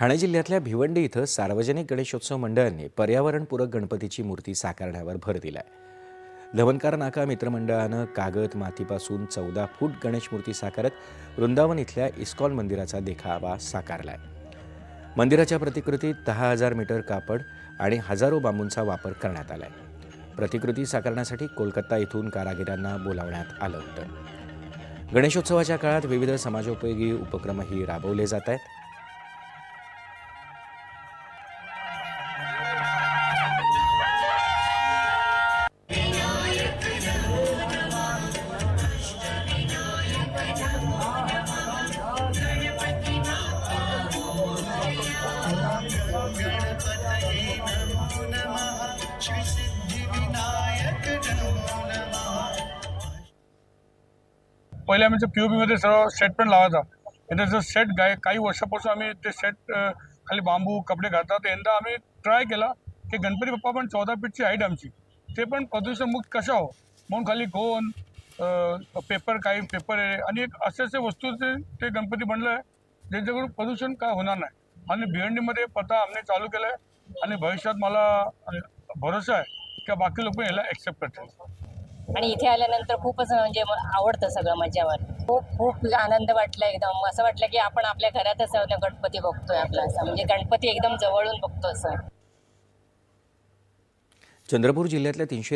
ठाणे जिल्ह्यातल्या भिवंडी इथं सार्वजनिक गणेशोत्सव मंडळांनी पर्यावरणपूरक गणपतीची मूर्ती साकारण्यावर भर दिला आहे धवनकार नाका मित्रमंडळानं कागद मातीपासून चौदा फूट गणेश मूर्ती साकारत वृंदावन इथल्या इस्कॉन मंदिराचा देखावा साकारला आहे मंदिराच्या प्रतिकृतीत दहा हजार मीटर कापड आणि हजारो बांबूंचा वापर करण्यात आला आहे प्रतिकृती साकारण्यासाठी कोलकाता इथून कारागिरांना बोलावण्यात आलं होतं. गणेशोत्सवाच्या काळात विविध समाजोपयोगी उपक्रमही राबवले जात आहेत. पहिले आम्ही पीओपी बीमध्ये सर्व सेट पण लावायचा. यंदा जर सेट गाय काही वर्षापासून आम्ही ते सेट खाली बांबू कपडे घालतात. यंदा आम्ही ट्राय केला की गणपती बाप्पा पण चौदा फीटची हाईट आमची. ते पण प्रदूषणमुक्त कसं हो? म्हणून खाली गोन पेपर काही पेपर आहे. आणि एक असे असे वस्तू ते ते गणपती बनलं आहे ज्यांच्याकडून प्रदूषण काय होणार नाही. आणि भिवंडीमध्ये पता आम्ही चालू केलं आहे आणि भविष्यात मला भरोसा आहे की बाकी लोक याला ॲक्सेप्ट करतील. आणि इथे आल्यानंतर खूपच म्हणजे आवडतं सगळं मज्जावर. खूप खूप आनंद वाटला एकदम. असं वाटलं की आपण आपल्या घरातच गणपती बघतोय आपला असं. म्हणजे गणपती एकदम जवळून बघतो असं. चंद्रपूर जिल्ह्यातल्या तीनशे